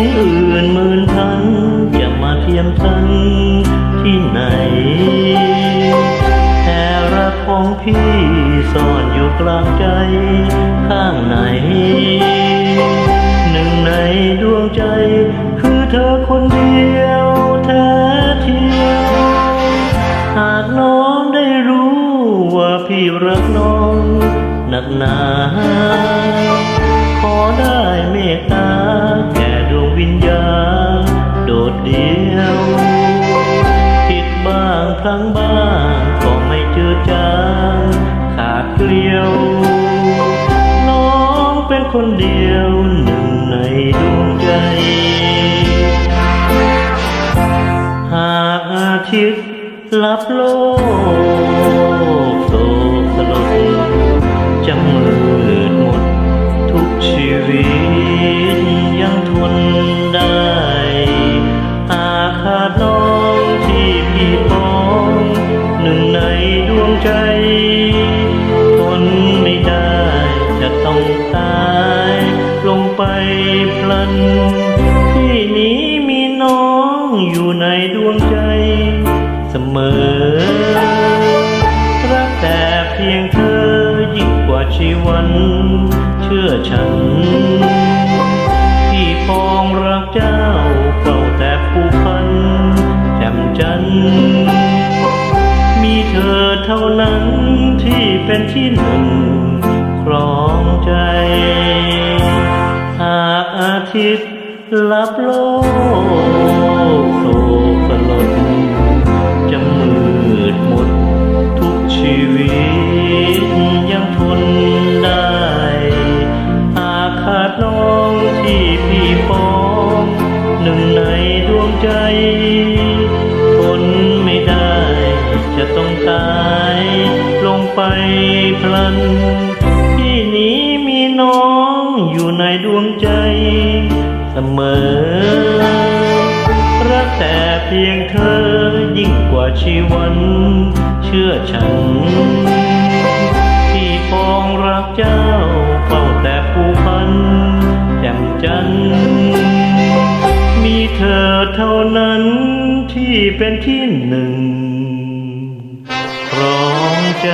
นั้นยิ่งอื่นหมื่นพันจะมาเทียมทันที่ไหน แต่รักของพี่ซ่อนอยู่กลางใจข้างในหนึ่งในดวงใจ คือเธอคนเดียวแท้เทียวหากน้องได้รู้ว่าพี่รักน้องหนักหนาขอได้เมตตาแก่ คนเดียวหนึ่งในดวงใจ หากอาทิตย์ลับโลกโศกสลดจะมืดหมดทุกชีวิตยังทนได้หาขาดน้องที่พี่ปองหนึ่งในดวงใจ ไปพลัน ที่นี้มีน้องอยู่ในดวงใจเสมอ รักแต่เพียงเธอยิ่งกว่าชีวัน เชื่อฉัน ที่ปองรักเจ้าเฝ้าแต่ผู้พันแจ่มจัน มีเธอเท่านั้นที่เป็นที่หนึ่งครองใจากอาทิตย์ลับโลกโศกสลดจะมืดหมดทุกชีวิตยังทนได้หากขาดน้องที่พี่ปองหนึ่งในดวงใจ ทนไม่ได้ จะต้องตายลงไปพลัน ที่นี้มีน้องอยู่ในดวงใจ เสมอ รักแต่เพียงเธอยิ่งกว่าชีวัน เชื่อฉัน ที่ปองรักเจ้าเฝ้าแต่ผู้พันแจ่มจัน มีเธอเท่านั้นที่เป็นที่หนึ่งครองใจ